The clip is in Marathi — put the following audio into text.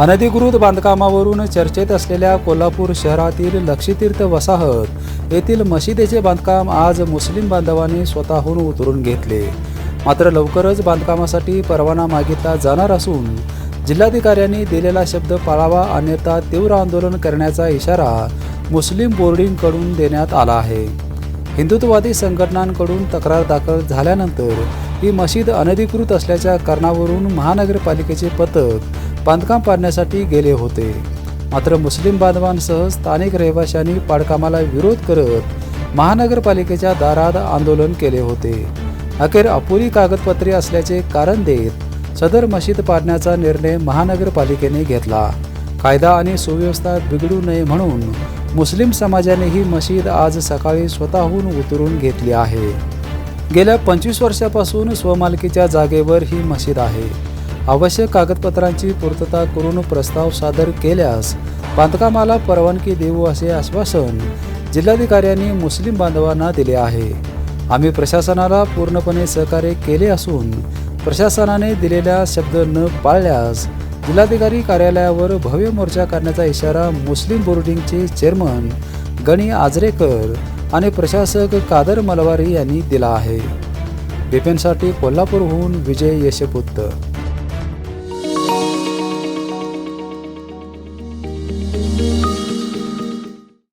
अनधिकृत बांधकामावरून चर्चेत असलेल्या कोल्हापूर शहरातील लक्षतीर्थ वसाहत येथील मशिदीचे बांधकाम आज मुस्लिम बांधवांनी स्वतःहून उतरून घेतले. मात्र लवकरच बांधकामासाठी परवाना मागितला जाणार असून जिल्हाधिकाऱ्यांनी दिलेला शब्द पाळावा अन्यथा तीव्र आंदोलन करण्याचा इशारा मुस्लिम बोर्डिंगकडून देण्यात आला आहे. हिंदुत्ववादी संघटनांकडून तक्रार दाखल झाल्यानंतर ही मशीद अनधिकृत असल्याच्या कारणावरून महानगरपालिकेचे पथक बांधकाम पाडण्यासाठी गेले होते. मात्र मुस्लिम बांधवांसह स्थानिक रहिवाशांनी पाडकामाला विरोध करत महानगरपालिकेच्या दारात आंदोलन केले होते. अखेर अपुरी कागदपत्रे असल्याचे कारण देत सदर मशीद पाडण्याचा निर्णय महानगरपालिकेने घेतला. कायदा आणि सुव्यवस्था बिघडू नये म्हणून मुस्लिम समाजाने ही मशीद आज सकाळी स्वतःहून उतरून घेतली आहे. गेल्या पंचवीस वर्षापासून स्वमालकीच्या जागेवर ही मशीद आहे. आवश्यक कागदपत्रांची पूर्तता करून प्रस्ताव सादर केल्यास बांधकामाला परवानगी देऊ असे आश्वासन जिल्हाधिकाऱ्यांनी मुस्लिम बांधवांना दिले आहे. आम्ही प्रशासनाला पूर्णपणे सहकार्य केले असून प्रशासनाने दिलेला शब्द न पाळल्यास जिल्हाधिकारी कार्यालयावर भव्य मोर्चा काढण्याचा इशारा मुस्लिम बोर्डिंगचे चेअरमन गणी आजरेकर आणि प्रशासक कादर मलवारी यांनी दिला आहे. बिपिनसाठी कोल्हापूरहून विजय यशपुत्र